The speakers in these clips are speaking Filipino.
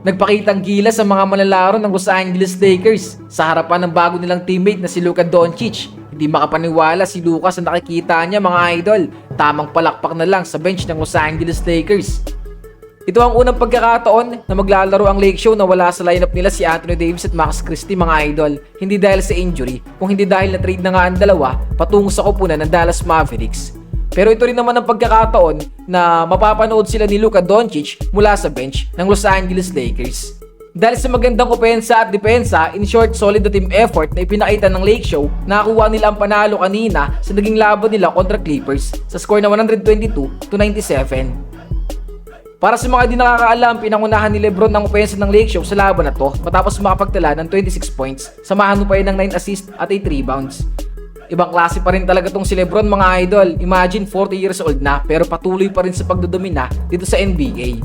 Nagpakitang gila sa mga manlalaro ng Los Angeles Lakers sa harapan ng bago nilang teammate na si Luka Doncic. Hindi makapaniwala si Luka sa nakikita niya mga idol. Tamang palakpak na lang sa bench ng Los Angeles Lakers. Ito ang unang pagkakataon na maglalaro ang Lake Show na wala sa lineup nila si Anthony Davis at Max Christie mga idol. Hindi dahil sa injury, kung hindi dahil na trade na nga ang dalawa patungo sa kupunan ng Dallas Mavericks. Pero ito rin naman ang pagkakataon na mapapanood sila ni Luka Doncic mula sa bench ng Los Angeles Lakers. Dahil sa magandang opensa at depensa, in short, solid na team effort na ipinakita ng Lake Show, nakakuha nila ang panalo kanina sa naging laban nila kontra Clippers sa score na 122 to 97. Para sa mga di nakakaalam, pinangunahan ni Lebron ang opensa ng Lake Show sa laban na to matapos makapagtala ng 26 points, samahan mo pa yun ng 9 assists at 8 rebounds. Ibang klase pa rin talaga tong si Lebron mga idol. Imagine 40 years old na pero patuloy pa rin sa pagdodomina dito sa NBA.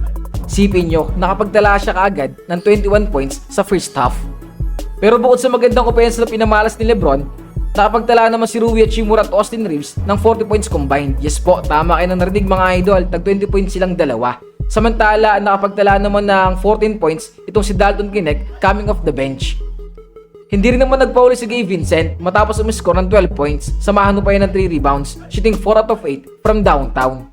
Sipin nyo, nakapagtala siya kaagad ng 21 points sa first half. Pero bukod sa magandang opensa na pinamalas ni Lebron, nakapagtala naman si Rui Hachimura at Austin Reeves ng 40 points combined. Yes po, tama kayo ng narinig mga idol, tag 20 points silang dalawa. Samantala, nakapagtala naman ng 14 points itong si Dalton Kinect coming off the bench. Hindi rin naman nagpauli si Gabe Vincent matapos umiscore ng 12 points, samahan pa yan ng 3 rebounds, shooting 4 out of 8 from downtown.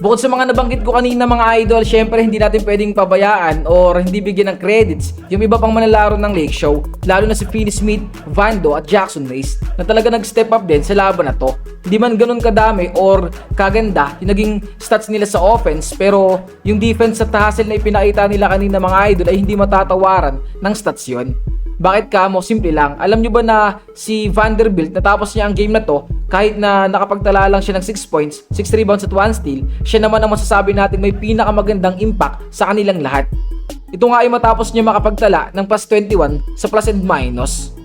Bukod sa mga nabanggit ko kanina mga idol, syempre hindi natin pwedeng pabayaan or hindi bigyan ng credits yung iba pang manlalaro ng Lake Show, lalo na si Finney Smith, Vando at Jackson Mace na talaga nag-step up din sa laban na to. Hindi man ganun kadami or kaganda yung naging stats nila sa offense pero yung defense at hustle na ipinakita nila kanina mga idol ay hindi matatawaran ng stats yun. Bakit kamo? Simple lang. Alam nyo ba na si Vanderbilt natapos niya ang game na to kahit na nakapagtala lang siya ng 6 points, 6 rebounds at 1 steal, siya naman ang masasabi natin may pinakamagandang impact sa kanilang lahat. Ito nga ay matapos niya makapagtala ng plus 21 sa plus and minus.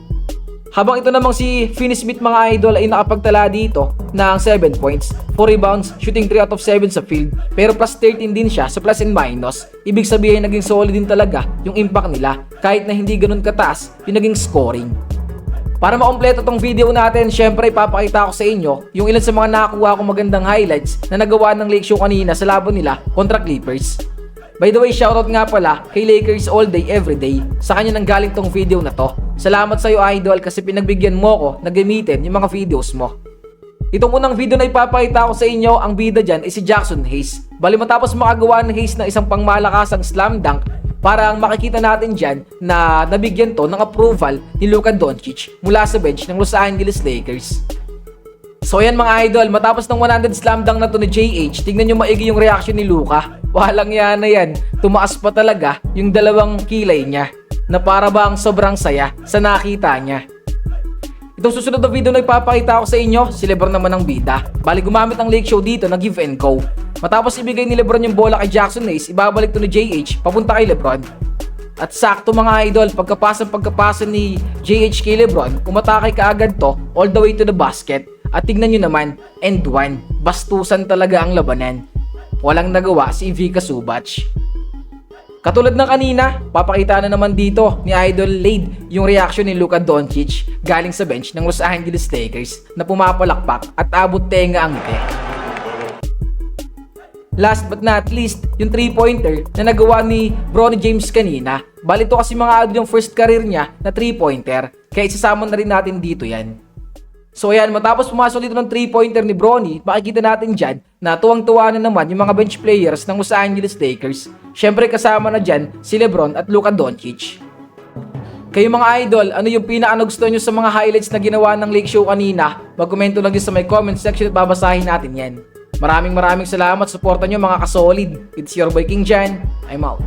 Habang ito namang si Finney Smith mga idol ay nakapagtala dito ng 7 points, 4 rebounds, shooting 3 out of 7 sa field, pero plus 13 din siya sa plus and minus. Ibig sabihin naging solid din talaga yung impact nila kahit na hindi ganun kataas yung naging scoring. Para makompleto tong video natin, syempre ipapakita ko sa inyo yung ilan sa mga nakakuha kong magandang highlights na nagawa ng Lake kanina sa laban nila kontra Clippers. By the way, shoutout nga pala kay Lakers all day everyday. Sa kanya nang galing tong video na to. Salamat sa iyo idol kasi pinagbigyan mo ko na gamitin yung mga videos mo. Itong unang video na ipapakita ko sa inyo, ang bida dyan ay si Jackson Hayes. Bali matapos makagawa ng Hayes ng isang pangmalakasang slam dunk, parang makikita natin dyan na nabigyan to ng approval ni Luka Doncic mula sa bench ng Los Angeles Lakers. So yan mga idol, matapos ng 100 slam dunk na to ni JH, tingnan nyo maigi yung reaction ni Luka. Walang yan na yan, tumaas pa talaga yung dalawang kilay niya na para bang sobrang saya sa nakita niya. Itong susunod na video na ipapakita ko sa inyo, si Lebron naman ang bida. Bali gumamit ang Lake Show dito na give and go. Matapos ibigay ni Lebron yung bola kay Jackson Hayes, ibabalik to ni JH papunta kay Lebron. At sakto mga idol, pagkapasa pagkapasa ni JH kay Lebron, umatake kaagad to all the way to the basket. At tignan nyo naman, end one, bastusan talaga ang labanan. Walang nagawa si Vika Subac. Katulad ng kanina, papakita na naman dito ni Idol Lade yung reaction ni Luka Doncic galing sa bench ng Los Angeles Lakers na pumapalakpak at abot tenga ang ngiti. Last but not least, yung 3-pointer na nagawa ni Bronny James kanina. Bali to kasi mga idol yung first career niya na 3-pointer. Kaya isasama na rin natin dito yan. So ayan, matapos pumasok dito ng 3-pointer ni Bronny, makikita natin dyan na tuwang-tuwa na naman yung mga bench players ng Los Angeles Lakers. Syempre kasama na dyan si Lebron at Luka Doncic. Kayo mga idol, ano yung pinaka gusto nyo sa mga highlights na ginawa ng Lake Show kanina? Mag-komento lang din sa my comment section at babasahin natin yan. Maraming maraming salamat, suporta nyo mga kasolid. It's your boy King Jan. I'm out.